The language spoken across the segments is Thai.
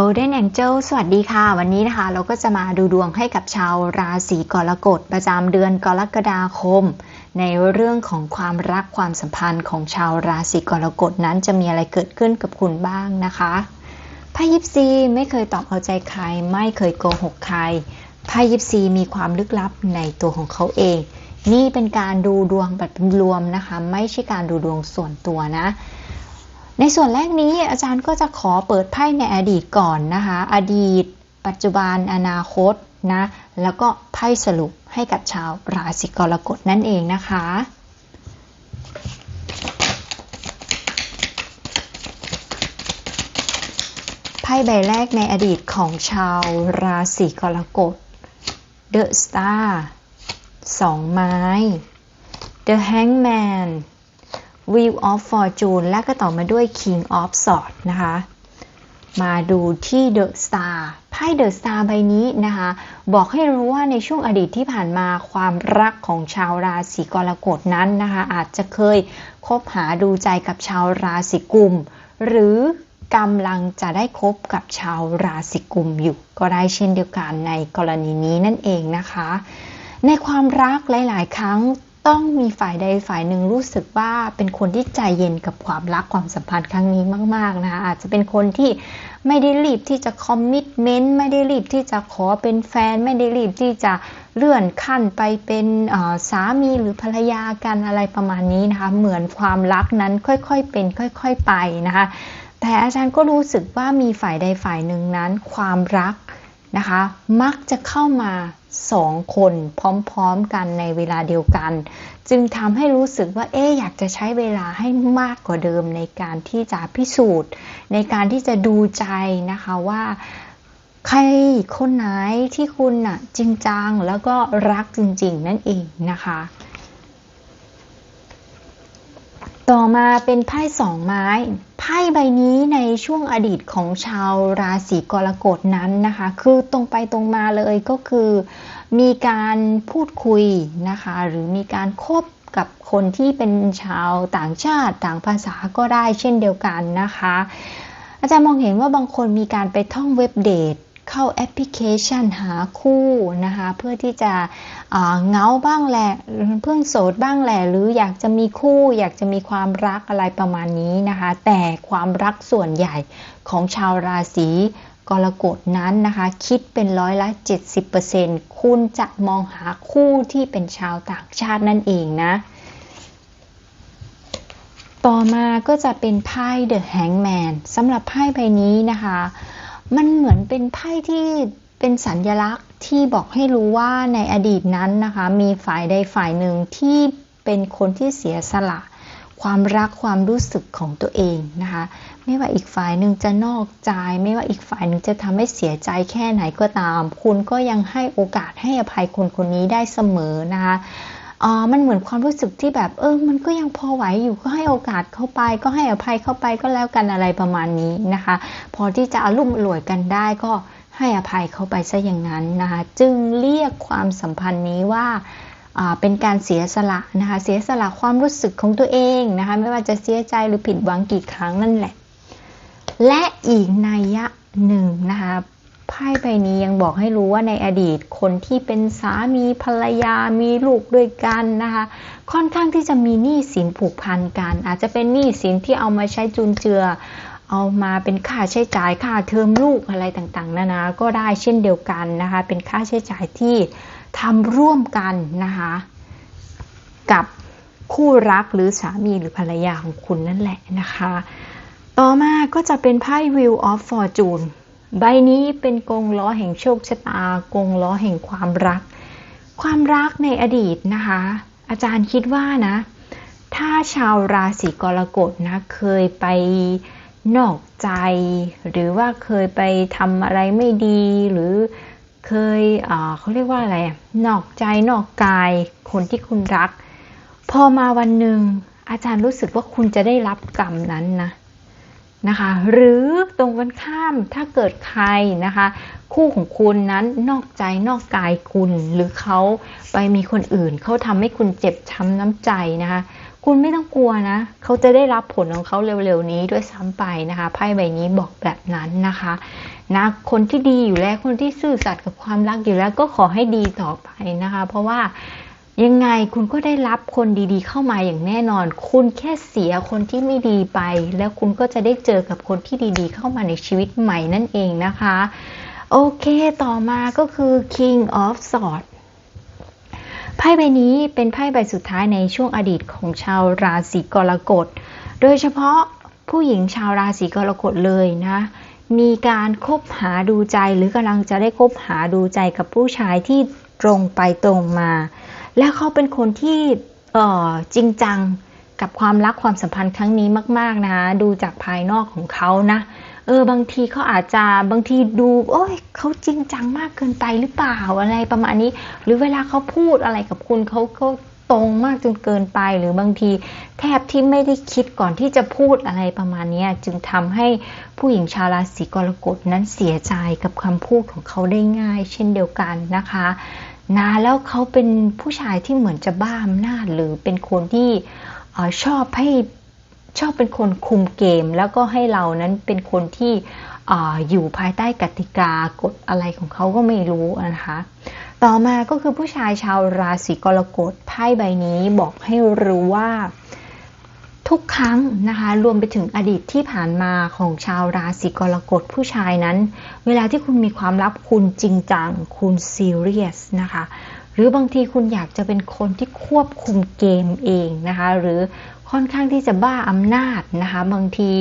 Golden Angel สวัสดีค่ะ วันนี้นะคะ เราก็จะมาดูดวงให้กับชาวราศีกรกฎประจำเดือนกรกฎาคม ในเรื่องของความรักความสัมพันธ์ของชาวราศีกรกฎนั้นจะมีอะไรเกิดขึ้นกับคุณบ้างนะคะไพ่ยิปซีไม่เคยตอบเอาใจใคร ไม่เคยโกหกใครไพ่ยิปซีมีความลึกลับในตัวของเขาเอง นี่เป็นการดูดวงแบบรวมนะคะ ไม่ใช่การดูดวงส่วนตัวนะ ในส่วนแรกนี้อาจารย์ก็จะขอเปิดไพ่ในอดีตก่อนนะคะ อดีต ปัจจุบันอนาคตนะแล้วก็ไพ่สรุปให้กับชาวราศีกรกฎนั่นเองนะคะ ไพ่ใบแรกในอดีตของชาวราศีกรกฎ The Star สองไม้ The Hangman Wheel of Fortune และก็ต่อมาด้วย King of Swords นะคะ มาดูที่ The Star ไพ่ The Star ใบนี้นะคะ บอกให้รู้ว่าในช่วงอดีตที่ผ่านมาความรักของชาวราศีกรกฎนั้นนะคะ อาจจะเคยคบหาดูใจกับชาวราศีกุม หรือกำลังจะได้คบกับชาวราศีกุมอยู่ ก็ได้เช่นเดียวกันในกรณีนี้นั่นเองนะคะ ในความรักหลาย ๆ ครั้ง ต้องมีฝ่ายใดฝ่ายหนึ่งรู้สึกว่าเป็นคนที่ใจเย็นกับความรักความสัมพันธ์ครั้งนี้มาก ๆ นะคะอาจจะเป็นคนที่ไม่ได้รีบที่จะคอมมิชเมนต์ไม่ได้รีบที่จะขอเป็นแฟน ไม่ได้รีบที่จะเลื่อนขั้นไปเป็นสามีหรือภรรยากันอะไรประมาณนี้นะคะ เหมือนความรักนั้นค่อยๆเป็น ค่อย ๆไปนะคะ แต่อาจารย์ก็รู้สึกว่ามีฝ่ายใดฝ่ายหนึ่งนั้น ความรักนะคะ มักจะเข้ามา สองคนพร้อมๆกันในเวลาเดียวกัน จึงทำให้รู้สึกว่าเอ๊อยากจะใช้เวลาให้มากกว่าเดิมในการที่จะพิสูจน์ ในการที่จะดูใจนะคะว่าใครคนไหนที่คุณน่ะจริงจังแล้วก็รักจริง ๆ นั่นเองนะคะ ต่อมาเป็นไพ่สองไม้ ไพ่ใบนี้ในช่วงอดีตของชาวราศีกรกฎนั้นนะคะ คือตรงไปตรงมาเลยก็คือ มีการพูดคุยนะคะ หรือมีการคบกับคนที่เป็นชาวต่างชาติต่างภาษาก็ได้เช่นเดียวกันนะคะ อาจารย์มองเห็นว่าบางคนมีการไปท่องเว็บเดท เข้าแอปพลิเคชันหาคู่นะคะ เพื่อที่จะเงาบ้างแหละเพื่อนโสดบ้างแหละหรืออยากจะมีคู่ อยากจะมีความรักอะไรประมาณนี้นะคะ แต่ความรักส่วนใหญ่ของชาวราศีกรกฎนั้นนะคะ คิดเป็นร้อยละ 70%คุณจะมองหาคู่ที่เป็นชาวต่างชาตินั่นเองนะต่อมาก็จะเป็นไพ่ The Hangman สำหรับไพ่ใบนี้นะคะ มันเหมือนเป็นไพ่ที่เป็นสัญญลักษณ์ที่บอกให้รู้ว่าในอดีตนั้นนะคะ มีฝ่ายใดฝ่ายหนึ่งที่เป็นคนที่เสียสละ ความรักความรู้สึกของตัวเองนะคะ ไม่ว่าอีกฝ่ายหนึ่งจะนอกใจ ไม่ว่าอีกฝ่ายหนึ่งจะทำให้เสียใจแค่ไหนก็ตาม คุณก็ยังให้โอกาสให้อภัยคนคนนี้ได้เสมอนะคะ อ๋อมันเหมือนความรู้สึกที่แบบ เออ มันก็ยังพอไหวอยู่ก็ให้โอกาสเข้าไป ก็ให้อภัยเข้าไปก็แล้วกันอะไรประมาณนี้นะคะ พอที่จะอารมณ์รวยกันได้ก็ให้อภัยเข้าไปซะอย่างนั้นนะคะจึงเรียกความสัมพันธ์นี้ว่าเป็นการเสียสละนะคะเสียสละความรู้สึกของตัวเองนะคะไม่ว่าจะเสียใจหรือผิดหวังกี่ครั้งนั่นแหละ และอีกนัยยะหนึ่งนะคะ ไพ่ใบนี้ยังบอกให้รู้ว่าในอดีตคนที่เป็นสามีภรรยามีลูกด้วยกันนะคะ ค่อนข้างที่จะมีหนี้สินผูกพันกัน อาจจะเป็นหนี้สินที่เอามาใช้จุนเจือ เอามาเป็นค่าใช้จ่ายค่าเทอมลูกอะไรต่างๆนานาก็ได้เช่นเดียวกันนะคะ เป็นค่าใช้จ่ายที่ทำร่วมกันนะคะ กับคู่รักหรือสามีหรือภรรยาของคุณนั่นแหละนะคะ ต่อมาก็จะเป็นไพ่ Wheel of Fortune ใบนี้เป็นกงล้อแห่งโชคชะตา กงล้อแห่งความรัก ความรักในอดีตนะคะ อาจารย์คิดว่านะ ถ้าชาวราศีกรกฎนะเคยไปนอกใจ หรือว่าเคยไปทำอะไรไม่ดี หรือเคยเขาเรียกว่าอะไรนอกใจนอกกาย คนที่คุณรัก พอมาวันหนึ่งอาจารย์รู้สึกว่าคุณจะได้รับกรรมนั้นนะ นะคะ หรือตรงกันข้ามถ้าเกิดใครนะคะ คู่ของคุณนั้นนอกใจนอกกายคุณ หรือเขาไปมีคนอื่นเขาทำให้คุณเจ็บช้ำน้ำใจนะคะ คุณไม่ต้องกลัวนะเขาจะได้รับผลของเขาเร็วๆนี้ด้วยซ้ำไปนะคะไพ่ใบนี้บอกแบบนั้นนะคะนะคนที่ดีอยู่แล้วคนที่ซื่อสัตย์กับความรักอยู่แล้วก็ขอให้ดีต่อไปนะคะ เพราะว่า ยังไงคุณก็ได้รับคนดีๆ เข้ามาอย่างแน่นอน คุณแค่เสียคนที่ไม่ดีไป แล้วคุณก็จะได้เจอกับคนที่ดีๆ เข้ามาในชีวิตใหม่นั่นเองนะคะ โอเคต่อมาก็คือ King of Swords ไพ่ใบนี้เป็นไพ่ใบสุดท้ายในช่วงอดีตของชาวราศีกรกฎ โดยเฉพาะผู้หญิงชาวราศีกรกฎเลยนะ มีการคบหาดูใจหรือกำลังจะได้คบหาดูใจกับผู้ชายที่ตรงไปตรงมา และเขาเป็นคนที่จริงจังกับความรักความสัมพันธ์ครั้งนี้มาก ๆนะคะดูจากภายนอกของเขานะเออบางทีเขาอาจจะบางทีดู โอ้ยเขาจริงจังมากเกินไปหรือเปล่าอะไรประมาณนี้ หรือเวลาเขาพูดอะไรกับคุณเขาเขาตรงมากจนเกินไป หรือบางทีแทบที่ไม่ได้คิดก่อนที่จะพูดอะไรประมาณนี้จึงทำให้ผู้หญิงชาวราศีกรกฎนั้นเสียใจกับคำพูดของเขาได้ง่าย เช่นเดียวกันนะคะ นะแล้วเขาเป็นผู้ชายที่เหมือนจะบ้าอำนาจหรือเป็นคนที่ชอบให้ชอบเป็นคนคุมเกม แล้วก็ให้เรานั้นเป็นคนที่ออยู่ภายใต้กติกากฎอะไรของเขาก็ไม่รู้นะคะ ต่อมาก็คือผู้ชายชาวราศีกรกฎไพ่ใบนี้บอกให้รู้ว่า ทุกครั้งนะคะรวมไปถึงอดีตที่ผ่านมาของชาวราศีกรกฎผู้ชายนั้น เวลาที่คุณมีความลับคุณจริงจัง คุณซีเรียสนะคะหรือบางทีคุณอยากจะเป็นคนที่ควบคุมเกมเองนะคะหรือค่อนข้างที่จะบ้าอำนาจนะคะบางที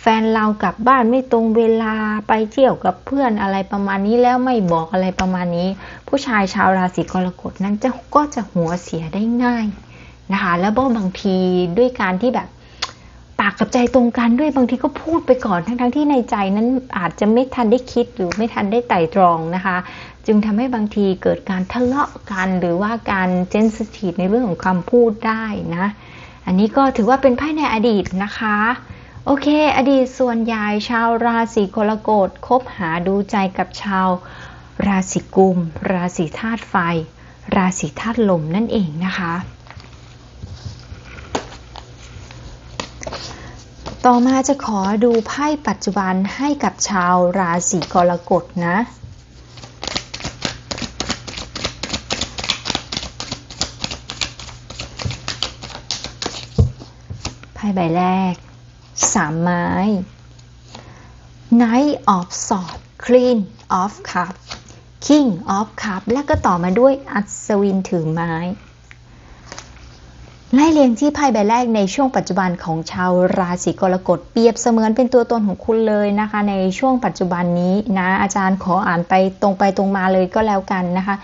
แฟนเรากลับบ้านไม่ตรงเวลาไปเที่ยวกับเพื่อนอะไรประมาณนี้แล้วไม่บอกอะไรประมาณนี้ ผู้ชายชาวราศีกรกฎนั้นจะก็จะหัวเสียได้ง่าย นะคะ แล้วบางทีด้วยการที่แบบปากกับใจตรงกันด้วยบางทีก็พูดไปก่อนทั้งๆทที่ในใจนั้นอาจจะไม่ทันได้คิดหรือไม่ทันได้ไต่ตรองนะคะ จึงทำให้บางทีเกิดการทะเลาะกันหรือว่าการเจนสทีฟในเรื่องของคำพูดได้นะ อันนี้ก็ถือว่าเป็นไพ่ในอดีตนะคะโอเค อดีตส่วนใหญ่ชาวราศีกรกฎคบหาดูใจกับชาว ราศีกุม ราศีธาตุไฟ ราศีธาตุลมนั่นเองนะคะ ต่อมาจะขอดูไพ่ปัจจุบันให้กับชาวราศีกรกฎนะไพ่ใบแรกสามไม้ Knight of Swords Queen of Cup King of Cup และก็ต่อมาด้วยอัศวินถือไม้ ไล่เรียงที่ไพ่ใบแรกในช่วงปัจจุบันของชาวราศีกรกฎเปรียบเสมือนเป็นตัวตนของคุณเลยนะคะ ในช่วงปัจจุบันนี้นะอาจารย์ขออ่านไปตรงไปตรงมาเลยก็แล้วกันนะคะ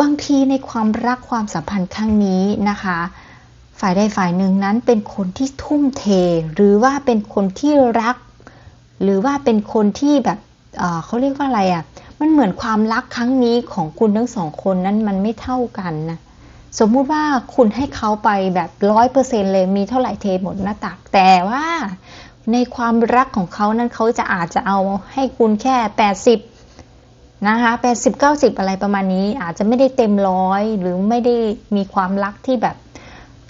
บางทีในความรักความสัมพันธ์ครั้งนี้นะคะ ฝ่ายใดฝ่ายหนึ่งนั้นเป็นคนที่ทุ่มเท หรือว่าเป็นคนที่รัก หรือว่าเป็นคนที่แบบเเขาเรียกว่าอะไรอะ่ะมันเหมือนความรักครั้งนี้ของคุณทั้งสองคนนั้นมันไม่เท่ากันนะ สมมุติว่าคุณให้เขาไปแบบร้อยเปอร์เซ็นเลยมีเท่าไหร่เทหมดหน้าตัก แต่ว่าในความรักของเขานั้นเขาจะอาจจะเอาให้คุณแค่แปดสิบนะคะแปดสิบเก้าสิบอะไรประมาณนี้ อาจจะไม่ได้เต็มร้อยหรือไม่ได้มีความรักที่แบบ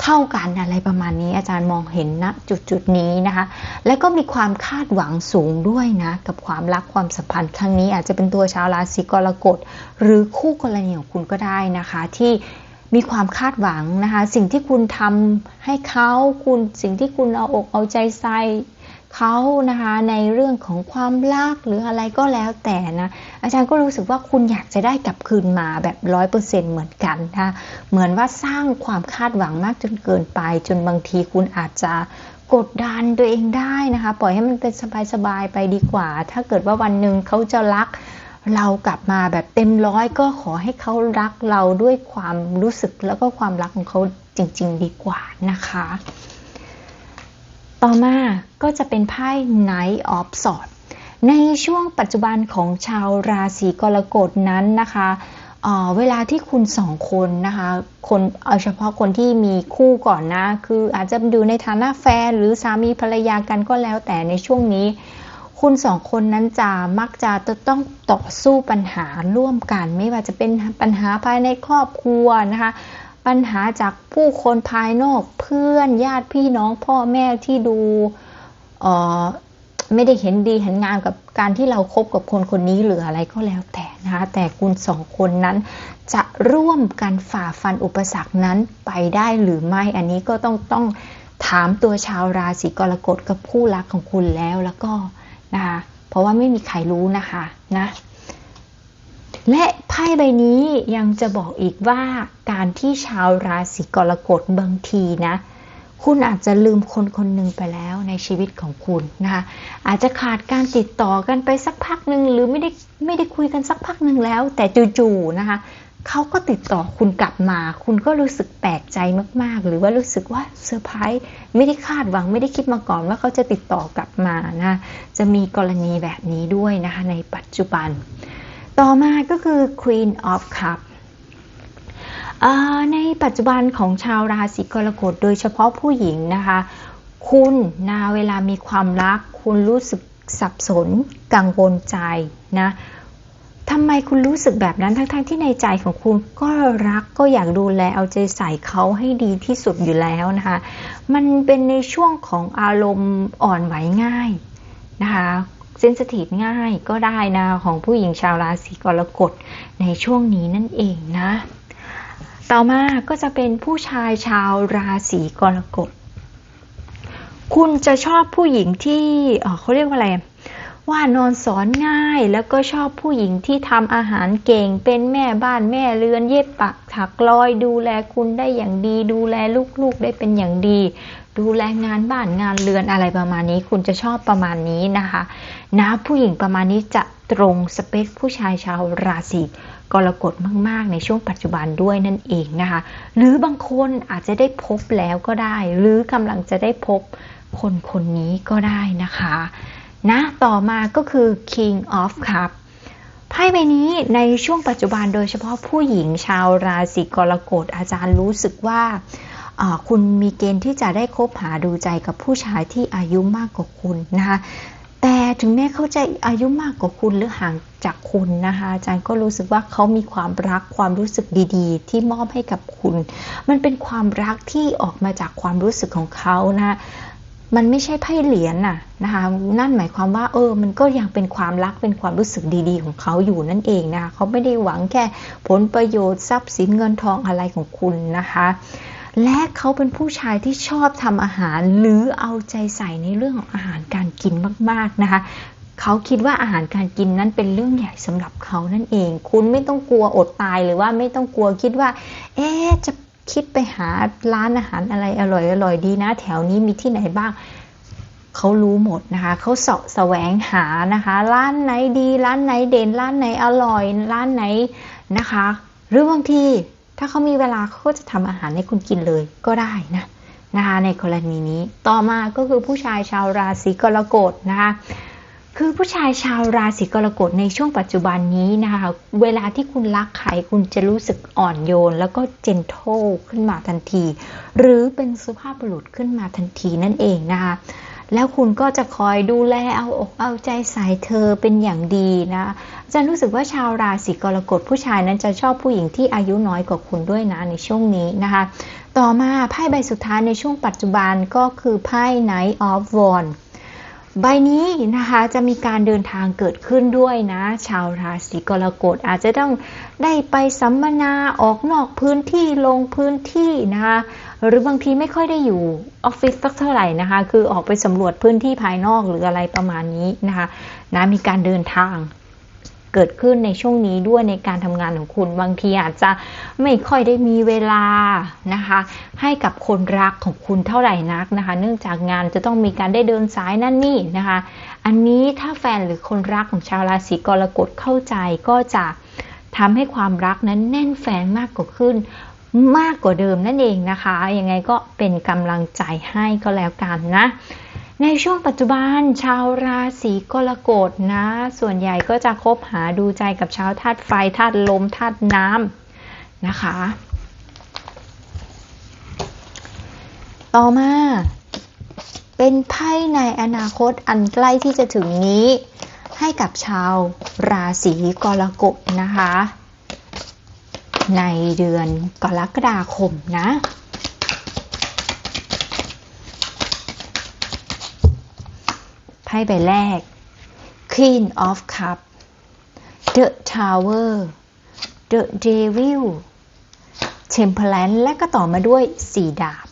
เท่ากันอะไรประมาณนี้ อาจารย์มองเห็นณนะจุดจุดนี้นะคะ และก็มีความคาดหวังสูงด้วยนะกับความรักความสัมพันธ์ครั้งนี้ อาจจะเป็นตัวชาวราศีกรกฎหรือคู่กรณีของคุณก็ได้นะคะ ที่ มีความคาดหวังนะคะ สิ่งที่คุณทำให้เขาคุณสิ่งที่คุณเอาอกเอาใจใส่เขานะคะในเรื่องของความรักหรืออะไรก็แล้วแต่นะอาจารย์ก็รู้สึกว่าคุณอยากจะได้กลับคืนมาแบบร้อยเปอร์เซ็นเหมือนกันนะเหมือนว่าสร้างความคาดหวังมากจนเกินไป จนบางทีคุณอาจจะกดดันตัวเองได้นะคะ ปล่อยให้มันเป็นสบายๆไปดีกว่า ถ้าเกิดว่าวันหนึ่งเขาจะรัก เรากลับมาแบบเต็มร้อยก็ขอให้เขารักเราด้วยความรู้สึกแล้วก็ความรักของเขาจริง ๆ ดีกว่านะคะ ต่อมาก็จะเป็นไพ่ Knight of Swords ในช่วงปัจจุบันของชาวราศีกรกฎนั้นนะคะเเวลาที่คุณสองคนนะคะคนเอาเฉพาะคนที่มีคู่ก่อนนะ คืออาจจะอยู่ในฐานะแฟนหรือสามีภรรยากันก็แล้วแต่ในช่วงนี้ คุณสองคนนั้นจะมักจะต้องต่อสู้ปัญหาร่วมกัน ไม่ว่าจะเป็นปัญหาภายในครอบครัวนะคะ ปัญหาจากผู้คนภายนอกเพื่อนญาติพี่น้องพ่อแม่ที่ดูไม่ได้เห็นดีเห็นงามกับการที่เราครบกับคนคนนี้หรืออะไรก็แล้วแต่นะคะแต่คุณสองคนนั้นจะร่วมกันฝ่าฟันอุปสรรคนั้นไปได้หรือไม่อันนี้ก็ต้องต้องถามตัวชาวราศีกรกฎกับคู่รักของคุณแล้วแล้วก็ นะคะ เพราะว่าไม่มีใครรู้นะคะนะและไพ่ใบนี้ยังจะบอกอีกว่าการที่ชาวราศีกรกฎบางทีนะ คุณอาจจะลืมคนคนหนึ่งไปแล้วในชีวิตของคุณนะคะอาจจะขาดการติดต่อกันไปสักพักหนึ่งหรือไม่ได้ไม่ได้คุยกันสักพักหนึ่งแล้ว แต่จู่ๆนะคะ เขาก็ติดต่อคุณกลับมา คุณก็รู้สึกแปลกใจมาก ๆ หรือว่ารู้สึกว่าเซอร์ไพรส์ไม่ได้คาดหวังไม่ได้คิดมาก่อนว่าเขาจะติดต่อกลับมานะจะมีกรณีแบบนี้ด้วยนะคะในปัจจุบัน ต่อมาก็คือ Queen of Cup ในปัจจุบันของชาวราศีกรกฎโดยเฉพาะผู้หญิงนะคะ คุณนะเวลามีความรัก คุณรู้สึกสับสนกังวลใจนะ ทำไมคุณรู้สึกแบบนั้นทั้งๆทที่ในใจของคุณก็รักก็อยากดูแลเอาใจใส่เขาให้ดีที่สุดอยู่แล้วนะคะ มันเป็นในช่วงของอารมณ์อ่อนไหวง่ายนะคะเซนสทีฟง่ายก็ได้นะของผู้หญิงชาวราศีกรกฎในช่วงนี้นั่นเองนะ ต่อมาก็จะเป็นผู้ชายชาวราศีกรกฎ คุณจะชอบผู้หญิงที่เขาเรียกว่าอะไร ว่านอนสอนง่ายแล้วก็ชอบผู้หญิงที่ทำอาหารเก่ง เป็นแม่บ้านแม่เรือนเย็บปักถักลอย ดูแลคุณได้อย่างดี ดูแลลูกๆได้เป็นอย่างดี ดูแลงานบ้านงานเรือนอะไรประมาณนี้ คุณจะชอบประมาณนี้นะคะนะผู้หญิงประมาณนี้จะตรงสเปคผู้ชายชาวราศีกรกฎมาก ๆ ในช่วงปัจจุบันด้วยนั่นเองนะคะ หรือบางคนอาจจะได้พบแล้วก็ได้ หรือกำลังจะได้พบคนคนนี้ก็ได้นะคะ นะต่อมาก็คือ King of Cup ไพ่ใบนี้ในช่วงปัจจุบันโดยเฉพาะผู้หญิงชาวราศีกรกฎอาจารย์รู้สึกว่าคุณมีเกณฑ์ที่จะได้คบหาดูใจกับผู้ชายที่อายุมากกว่าคุณนะคะแต่ถึงแม้เขาจะอายุมากกว่าคุณหรือห่างจากคุณนะคะอาจารย์ก็รู้สึกว่าเขามีความรักความรู้สึกดีๆ ที่มอบให้กับคุณ มันเป็นความรักที่ออกมาจากความรู้สึกของเขานะ มันไม่ใช่ไพ่เหรียญน่ะนะคะนั่นหมายความว่าเออมันก็ยังเป็นความรักเป็นความรู้สึกดีๆ ของเขาอยู่นั่นเองนะคะเขาไม่ได้หวังแค่ผลประโยชน์ทรัพย์สินเงินทองอะไรของคุณนะคะและเขาเป็นผู้ชายที่ชอบทำอาหาร หรือเอาใจใส่ในเรื่องของอาหารการกินมากๆนะคะเขาคิดว่าอาหารการกินนั้นเป็นเรื่องใหญ่สำหรับเขานั่นเอง คุณไม่ต้องกลัวอดตายหรือว่าไม่ต้องกลัวคิดว่า เอ๊จะ คิดไปหาร้านอาหารอะไรอร่อยอร่อยดีนะ แถวนี้มีที่ไหนบ้างเขารู้หมดนะคะเขาเสาะแสวงหานะคะ ร้านไหนดี ร้านไหนเด่น ร้านไหนอร่อย ร้านไหนนะคะ หรือบางทีถ้าเขามีเวลาเขาก็จะทำอาหารให้คุณกินเลยก็ได้นะนะคะในกรณีนี้ต่อมาก็คือผู้ชายชาวราศีกรกฎนะคะ คือผู้ชายชาวราศีกรกฎในช่วงปัจจุบันนี้นะคะ เวลาที่คุณรักใครคุณจะรู้สึกอ่อนโยน แล้วก็เจนโทขึ้นมาทันที หรือเป็นสุภาพบุรุษขึ้นมาทันทีนั่นเองนะคะแล้วคุณก็จะคอยดูแลเอาอกเอาใจใส่เธอเป็นอย่างดีนะจะรู้สึกว่าชาวราศีกรกฎผู้ชายนั้นจะชอบผู้หญิงที่อายุน้อยกว่าคุณด้วยนะในช่วงนี้นะคะ ต่อมาไพ่ใบสุดท้ายในช่วงปัจจุบันก็คือไพ่ Knight of Wands ใบนี้นะคะจะมีการเดินทางเกิดขึ้นด้วยนะ ชาวราศีกรกฎอาจจะต้องได้ไปสัมมนาออกนอกพื้นที่ลงพื้นที่นะคะหรือบางทีไม่ค่อยได้อยู่ออฟฟิศสักเท่าไหร่นะคะ คือออกไปสำรวจพื้นที่ภายนอกหรืออะไรประมาณนี้นะคะนะมีการเดินทาง เกิดขึ้นในช่วงนี้ด้วยในการทำงานของคุณ บางทีอาจจะไม่ค่อยได้มีเวลานะคะ ให้กับคนรักของคุณเท่าไหร่นักนะคะ เนื่องจากงานจะต้องมีการได้เดินสายนั่นนี่นะคะ อันนี้ถ้าแฟนหรือคนรักของชาวราศีกรกฎเข้าใจก็จะทำให้ความรักนั้นแน่นแฟนมากกว่าขึ้นมากกว่าเดิมนั่นเองนะคะ ยังไงก็เป็นกำลังใจให้ก็แล้วกันนะ ในช่วงปัจจุบันชาวราศีกรกฎนะ ส่วนใหญ่ก็จะคบหาดูใจกับชาวธาตุไฟธาตุลมธาตุน้ำนะคะ ต่อมา เป็นไพ่ในอนาคตอันใกล้ที่จะถึงนี้ ให้กับชาวราศีกรกฎนะคะ ในเดือนกรกฎาคมนะ ไพ่ใบแรก Queen of Cup The Tower The Devil Temperance และก็ต่อมาด้วยสีดาบ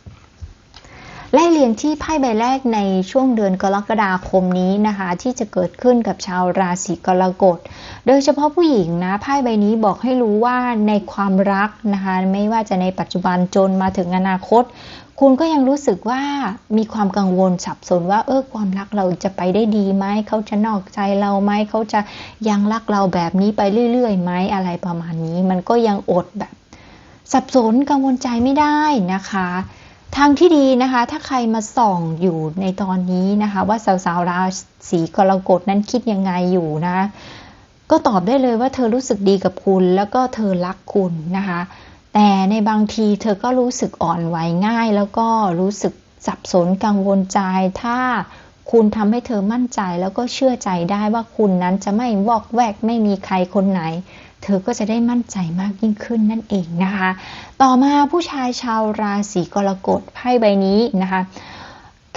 ไล่เรียงที่ไพ่ใบแรกในช่วงเดือนกรกฎาคมนี้นะคะ ที่จะเกิดขึ้นกับชาวราศีกรกฎ โดยเฉพาะผู้หญิงนะไพ่ใบนี้บอกให้รู้ว่าในความรักนะคะ ไม่ว่าจะในปัจจุบันจนมาถึงอนาคต คุณก็ยังรู้สึกว่ามีความกังวลสับสนว่าเออความรักเราจะไปได้ดีไหมเขาจะนอกใจเราไหมเขาจะยังรักเราแบบนี้ไปเรื่อยๆไหมอะไรประมาณนี้ มันก็ยังอดแบบ สับสนกังวลใจไม่ได้นะคะ ทางที่ดีนะคะ ถ้าใครมาส่องอยู่ในตอนนี้นะคะ ว่าสาวๆราศีกรกฎนั้นคิดยังไงอยู่นะก็ตอบได้เลยว่าเธอรู้สึกดีกับคุณแล้วก็เธอรักคุณนะคะ แต่ในบางทีเธอก็รู้สึกอ่อนไหวง่าย แล้วก็รู้สึกสับสนกังวลใจ ถ้าคุณทำให้เธอมั่นใจแล้วก็เชื่อใจได้ว่าคุณนั้นจะไม่วอกแวกไม่มีใครคนไหน เธอก็จะได้มั่นใจมากยิ่งขึ้นนั่นเองนะคะ ต่อมาผู้ชายชาวราศีกรกฎไพ่ใบนี้นะคะ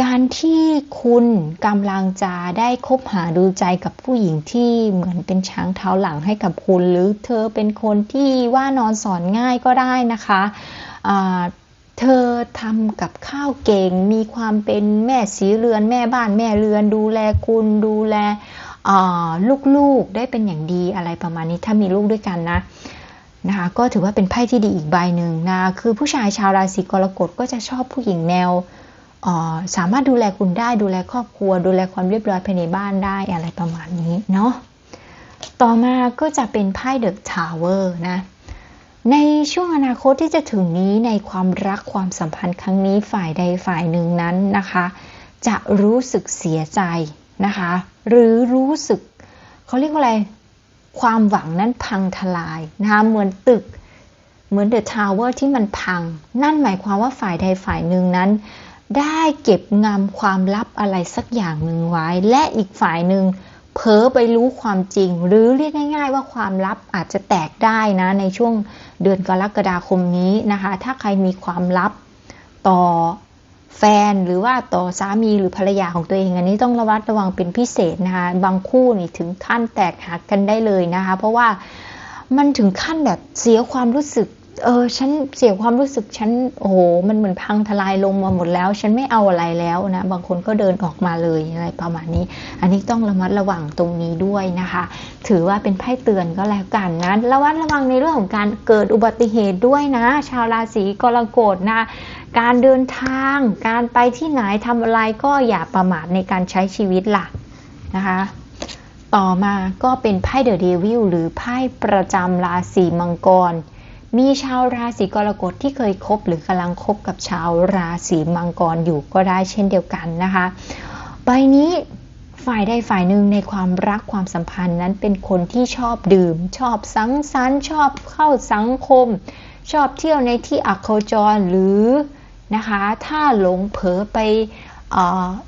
การที่คุณกำลังจะได้คบหาดูใจกับผู้หญิงที่เหมือนเป็นช้างเท้าหลังให้กับคุณ หรือเธอเป็นคนที่ว่านอนสอนง่ายก็ได้นะคะเธอทำกับข้าวเก่ง มีความเป็นแม่สีเรือน แม่บ้านแม่เรือน ดูแลคุณดูแล ลูกๆได้เป็นอย่างดีอะไรประมาณนี้ถ้ามีลูกด้วยกันนะนะคะก็ถือว่าเป็นไพ่ที่ดีอีกใบหนึ่งนะคือผู้ชายชาวราศีกรกฎก็จะชอบผู้หญิงแนวสามารถดูแลคุณได้ดูแลครอบครัว ดูแลความเรียบร้อยภายในบ้านได้อะไรประมาณนี้เนาะต่อมาก็จะเป็นไพ่เดอะทาวเวอร์นะในช่วงอนาคตที่จะถึงนี้ในความรักความสัมพันธ์ครั้งนี้ฝ่ายใดฝ่ายหนึ่งนั้นนะคะ จะรู้สึกเสียใจ นะคะ หรือรู้สึกเขาเรียกว่าอะไร ความหวังนั้นพังทลายนะคะเหมือนตึกเหมือนเดอะทาวเวอร์ที่มันพัง นั่นหมายความว่าฝ่ายใดฝ่ายหนึ่งนั้น ได้เก็บงำความลับอะไรสักอย่างหนึ่งไว้ และอีกฝ่ายหนึ่งเผลอไปรู้ความจริง หรือเรียกง่าย ๆ ว่าความลับอาจจะแตกได้นะในช่วงเดือนกรกฎาคมนี้นะคะ ถ้าใครมีความลับต่อ แฟนหรือว่าต่อสามีหรือภรรยาของตัวเอง อันนี้ต้องระวัดระวังเป็นพิเศษนะคะบางคู่นี่ถึงขั้นแตกหักกันได้เลยนะคะ เพราะว่ามันถึงขั้นแบบเสียความรู้สึก เออฉันเสียความรู้สึกฉันโอ้โหมันเหมือนพังทลายลงมาหมดแล้ว ฉันไม่เอาอะไรแล้วนะบางคนก็เดินออกมาเลยอะไรประมาณนี้ อันนี้ต้องระมัดระวังตรงนี้ด้วยนะคะ ถือว่าเป็นไพ่เตือนก็แล้วกันนะระวัดระวังในเรื่องของการเกิดอุบัติเหตุด้วยนะ ชาวราศีกรกฎนะการเดินทาง การไปที่ไหนทำอะไรก็อย่าประมาทในการใช้ชีวิตล่ะนะคะต่อมาก็เป็นไพ่เดอะเดวิลหรือไพ่ประจำราศีมังกร มีชาวราศีกรกฎที่เคยคบหรือกำลังคบกับชาวราศีมังกรอยู่ก็ได้เช่นเดียวกันนะคะ ใบนี้ฝ่ายใดฝ่ายหนึ่งในความรักความสัมพันธ์นั้นเป็นคนที่ชอบดื่ม ชอบสังสรรค์ชอบเข้าสังคม ชอบเที่ยวในที่อักโคจรหรือนะคะ ถ้าหลงเผลอไป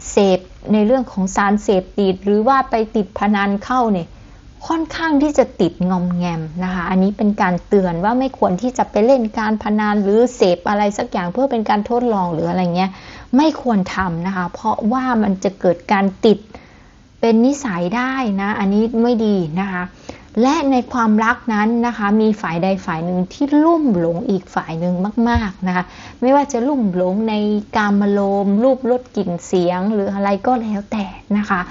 เสพในเรื่องของสารเสพติดหรือว่าไปติดพนันเข้าเนี่ย ค่อนข้างที่จะติดงอมแงมนะคะ อันนี้เป็นการเตือนว่าไม่ควรที่จะไปเล่นการพนันหรือเสพอะไรสักอย่างเพื่อเป็นการทดลองหรืออะไรเงี้ย ไม่ควรทำนะคะ เพราะว่ามันจะเกิดการติดเป็นนิสัยได้นะ อันนี้ไม่ดีนะคะ และในความรักนั้นนะคะ มีฝ่ายใดฝ่ายหนึ่งที่ลุ่มหลงอีกฝ่ายหนึ่งมาก ๆนะคะ ไม่ว่าจะลุ่มหลงในการมโลมรูปรสกลิ่นเสียงหรืออะไรก็แล้วแต่นะคะ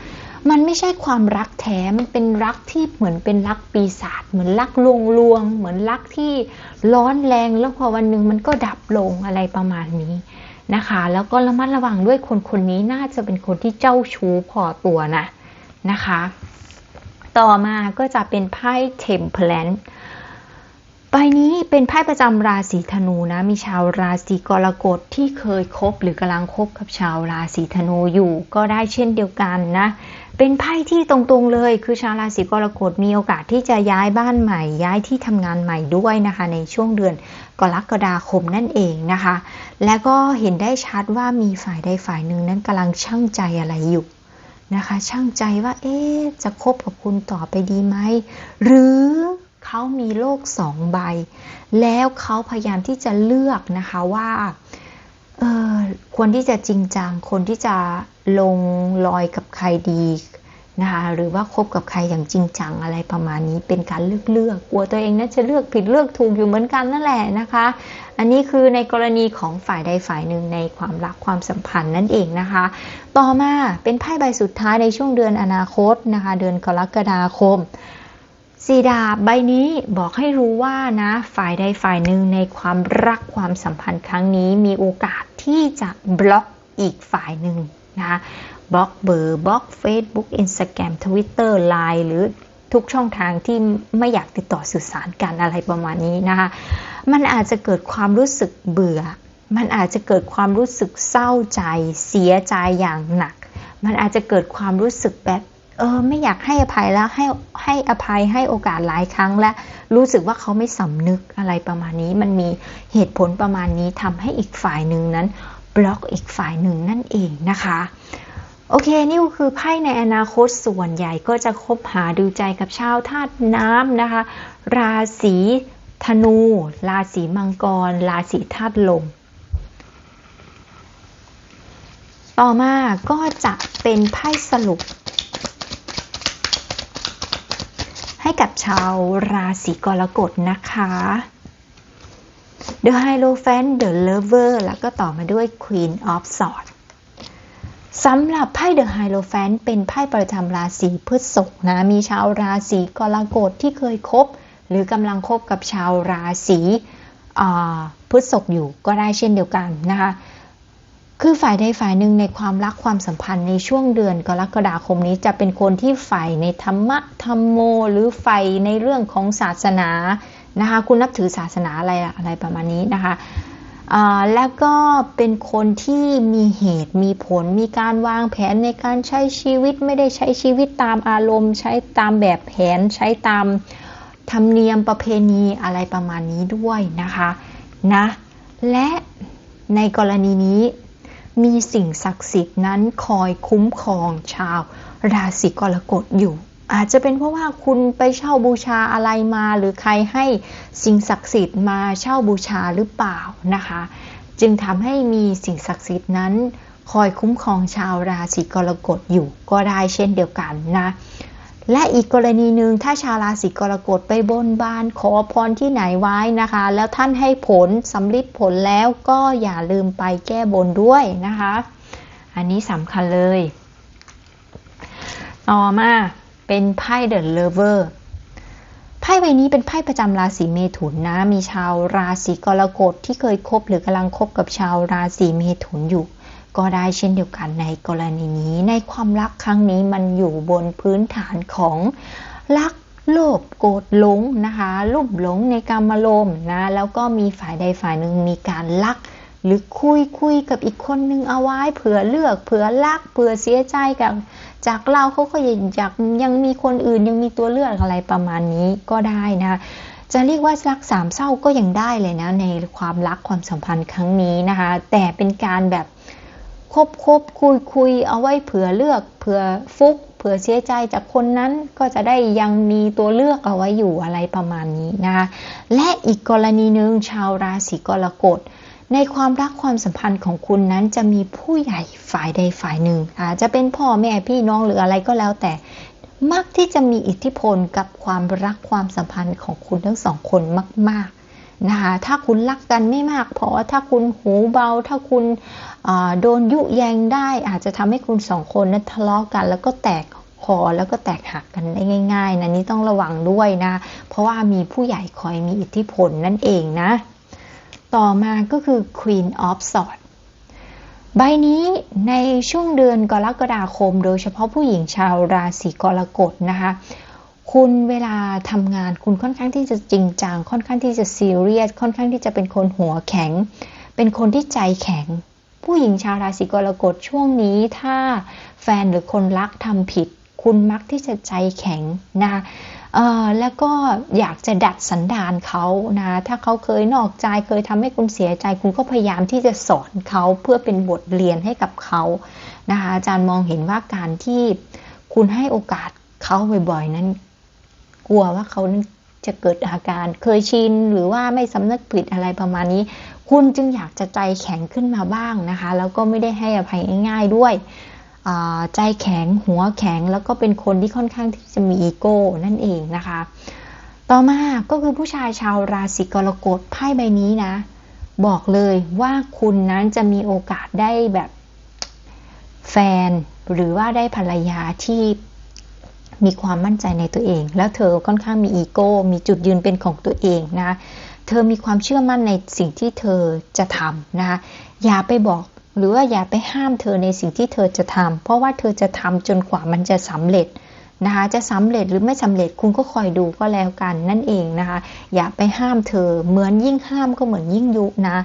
มันไม่ใช่ความรักแท้ มันเป็นรักที่เหมือนเป็นรักปีศาจ เหมือนรักลวงลวง เหมือนรักที่ร้อนแรง แล้วพอวันหนึ่งมันก็ดับลงอะไรประมาณนี้นะคะ แล้วก็ระมัดระวังด้วยคนคนนี้น่าจะเป็นคนที่เจ้าชู้พอตัวนะนะคะ ต่อมาก็จะเป็นไพ่เทมเพลน ใบนี้เป็นไพ่ประจำราศีธนูนะ มีชาวราศีกรกฎที่เคยคบหรือกำลังคบกับชาวราศีธนูอยู่ ก็ได้เช่นเดียวกันนะ เป็นไพ่ที่ตรงๆเลย คือชาวราศีกรกฎมีโอกาสที่จะย้ายบ้านใหม่ ย้ายที่ทำงานใหม่ด้วยนะคะ ในช่วงเดือนกรกฎาคมนั่นเองนะคะ และก็เห็นได้ชัดว่ามีฝ่ายใดฝ่ายหนึ่งนั้นกำลังช่างใจอะไรอยู่นะคะ ช่างใจว่า เอ๊จะคบกับคุณต่อไปดีไหมหรือ เขามีโลกสองใบ แล้วเขาพยายามที่จะเลือกนะคะว่าเออควรที่จะจริงจังคนที่จะลงรอยกับใครดีนะคะหรือว่าคบกับใครอย่างจริงจังอะไรประมาณนี้เป็นการเลือกเลือกกลัวตัวเองน่าจะเลือกผิดเลือกถูกอยู่เหมือนกันนั่นแหละนะคะ อันนี้คือในกรณีของฝ่ายใดฝ่ายหนึ่งในความรักความสัมพันธ์นั่นเองนะคะ ต่อมาเป็นไพ่ใบสุดท้ายในช่วงเดือนอนาคตนะคะ เดือนกรกฎาคม สีดาบใบนี้บอกให้รู้ว่านะ ฝ่ายใดฝ่ายหนึ่งในความรักความสัมพันธ์ครั้งนี้ มีโอกาสที่จะบล็อกอีกฝ่ายหนึ่งนะคะบล็อกเบอร์บล็อก Facebook Instagram Twitter Line หรือทุกช่องทางที่ไม่อยากติดต่อสื่อสารกันอะไรประมาณนี้นะคะ มันอาจจะเกิดความรู้สึกเบื่อ มันอาจจะเกิดความรู้สึกเศร้าใจ เสียใจอย่างหนัก มันอาจจะเกิดความรู้สึกแบบ เออไม่อยากให้อภัยแล้วให้ให้อภัยให้โอกาสหลายครั้งและรู้สึกว่าเขาไม่สำนึกอะไรประมาณนี้ มันมีเหตุผลประมาณนี้ทำให้อีกฝ่ายหนึ่งนั้น บล็อกอีกฝ่ายหนึ่งนั่นเองนะคะโอเค นี่คือไพ่ในอนาคตส่วนใหญ่ก็จะคบหาดูใจกับชาวธาตุน้ำนะคะ ราศีธนู ราศีมังกร ราศีธาตุลม ต่อมาก็จะเป็นไพ่สรุป ให้กับชาวราศีกรกฎนะคะ The Hierophant The Lover แล้วก็ต่อมาด้วย Queen of Swords สำหรับไพ่เดอะไฮโลแฟนเป็นไพ่ประจำราศีพฤษภนะมีชาวราศีกรกฎที่เคยคบ หรือกำลังคบกับชาวราศีพฤษภอยู่ก็ได้เช่นเดียวกันนะคะ คือฝ่ายใดฝ่ายหนึ่งในความรักความสัมพันธ์ในช่วงเดือนกรกฎาคมนี้จะเป็นคนที่ฝ่ายในธรรมะธรรมโม หรือฝ่ายในเรื่องของศาสนานะคะคุณนับถือศาสนาอะไรอะไรประมาณนี้นะคะแล้วก็เป็นคนที่มีเหตุมีผลมีการวางแผนในการใช้ชีวิตไม่ได้ใช้ชีวิตตามอารมณ์ ใช้ตามแบบแผน ใช้ตามธรรมเนียมประเพณีอะไรประมาณนี้ด้วยนะคะนะและในกรณีนี้ มีสิ่งศักดิ์สิทธิ์นั้นคอยคุ้มครองชาว ราศีกรกฎอยู่ อาจจะเป็นเพราะว่าคุณไปเช่าบูชาอะไรมา หรือใครให้สิ่งศักดิ์สิทธิ์มาเช่าบูชาหรือเปล่านะคะ จึงทำให้มีสิ่งศักดิ์สิทธิ์นั้น คอยคุ้มครองชาวราศีกรกฎอยู่ก็ได้เช่นเดียวกันนะ และอีกกรณีหนึ่งถ้าชาวราศีกรกฎไปบนบานขอพรที่ไหนไว้นะคะ แล้วท่านให้ผลสำลิดผลแล้วก็อย่าลืมไปแก้บนด้วยนะคะ อันนี้สำคัญเลย ต่อมาเป็นไพ่เดอะเลเวอร์ไพ่ใบนี้เป็นไพ่ประจำราศีเมถุนนะ มีชาวราศีกรกฎที่เคยคบหรือกำลังคบกับชาวราศีเมถุนอยู่ ก็ได้เช่นเดียวกันในกรณีนี้ในความรักครั้งนี้มันอยู่บนพื้นฐานของรักโลภโกรธหลงนะคะรูปหลงในการมลมนะแล้วก็มีฝ่ายใดฝ่ายหนึ่งมีการลัก หรือคุยคุยกับอีกคนนึงเอาไว้เผื่อเลือกเผื่อลักเผื่อเสียใจกับจากเราเขาก็ยังอยากยังมีคนอื่นยังมีตัวเลือกอะไรประมาณนี้ก็ได้นะจะเรียกว่ารักสามเศร้าก็ยังได้เลยนะในความรักความสัมพันธ์ครั้งนี้นะคะแต่เป็นการแบบ คบคบคุยคุยเอาไว้เผื่อเลือก เผื่อฟุก เผื่อเสียใจจากคนนั้นก็จะได้ยังมีตัวเลือกเอาไว้อยู่อะไรประมาณนี้นะคะและอีกกรณีหนึ่งชาวราศีกรกฎในความรักความสัมพันธ์ของคุณนั้นจะมีผู้ใหญ่ฝ่ายใดฝ่ายหนึ่ง อาจจะเป็นพ่อแม่พี่น้องหรืออะไรก็แล้วแต่มักที่จะมีอิทธิพลกับความรักความสัมพันธ์ของคุณทั้งสองคนมาก ๆ นะคะถ้าคุณรักกันไม่มากพอถ้าคุณหูเบา ถ้าคุณโดนยุแยงได้ อาจจะทำให้คุณสองคนนั้นทะเลาะกัน แล้วก็แตกคอแล้วก็แตกหักกันได้ง่าย ๆนะนี่ต้องระวังด้วยนะ เพราะว่ามีผู้ใหญ่คอยมีอิทธิพลนั่นเองนะ ต่อมาก็คือ Queen of Swords ใบนี้ในช่วงเดือนกรกฎาคม โดยเฉพาะผู้หญิงชาวราศีกรกฎนะคะ คุณเวลาทำงานคุณค่อนข้างที่จะจริงจัง ค่อนข้างที่จะซีเรียส ค่อนข้างที่จะเป็นคนหัวแข็ง เป็นคนที่ใจแข็ง ผู้หญิงชาวราศีกรกฎช่วงนี้ ถ้าแฟนหรือคนรักทำผิด คุณมักที่จะใจแข็งนะคะแล้วก็อยากจะดัดสันดานเขานะ ถ้าเขาเคยนอกใจเคยทำให้คุณเสียใจ คุณก็พยายามที่จะสอนเขาเพื่อเป็นบทเรียนให้กับเขานะคะอาจารย์มองเห็นว่าการที่คุณให้โอกาสเขาบ่อยๆนั้น กลัวว่าเขาจะเกิดอาการเคยชินหรือว่าไม่สำนึกผิดอะไรประมาณนี้ คุณจึงอยากจะใจแข็งขึ้นมาบ้างนะคะ แล้วก็ไม่ได้ให้อภัยง่ายๆด้วยใจแข็งหัวแข็งแล้วก็เป็นคนที่ค่อนข้างที่จะมีอีโก้นั่นเองนะคะ ต่อมาก็คือผู้ชายชาวราศีกรกฎไพ่ใบนี้นะ บอกเลยว่าคุณนั้นจะมีโอกาสได้แบบแฟนหรือว่าได้ภรรยาที่ มีความมั่นใจในตัวเอง แล้วเธอค่อนข้างมีอีโก้ มีจุดยืนเป็นของตัวเองนะคะเธอมีความเชื่อมั่นในสิ่งที่เธอจะทำนะคะอย่าไปบอกหรือว่าอย่าไปห้ามเธอในสิ่งที่เธอจะทำเพราะว่าเธอจะทำจนกว่ามันจะสำเร็จนะคะจะสำเร็จหรือไม่สำเร็จคุณก็คอยดูก็แล้วกันนั่นเองนะคะ อย่าไปห้ามเธอเหมือนยิ่งห้ามก็เหมือนยิ่งยุนะ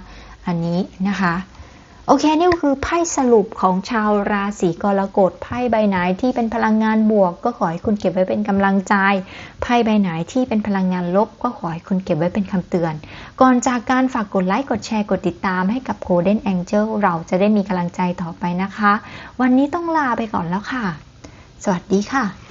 อันนี้นะคะ โอเค นี่ก็คือไพ่สรุปของชาวราศีกรกฎไพ่ใบไหนที่เป็นพลังงานบวก ก็ขอให้คุณเก็บไว้เป็นกำลังใจไพ่ใบไหนที่เป็นพลังงานลบ ก็ขอให้คุณเก็บไว้เป็นคำเตือน ก่อนจากการฝากกดไลค์กดแชร์กดติดตามให้กับ Golden Angel เราจะได้มีกำลังใจต่อไปนะคะ วันนี้ต้องลาไปก่อนแล้วค่ะ สวัสดีค่ะ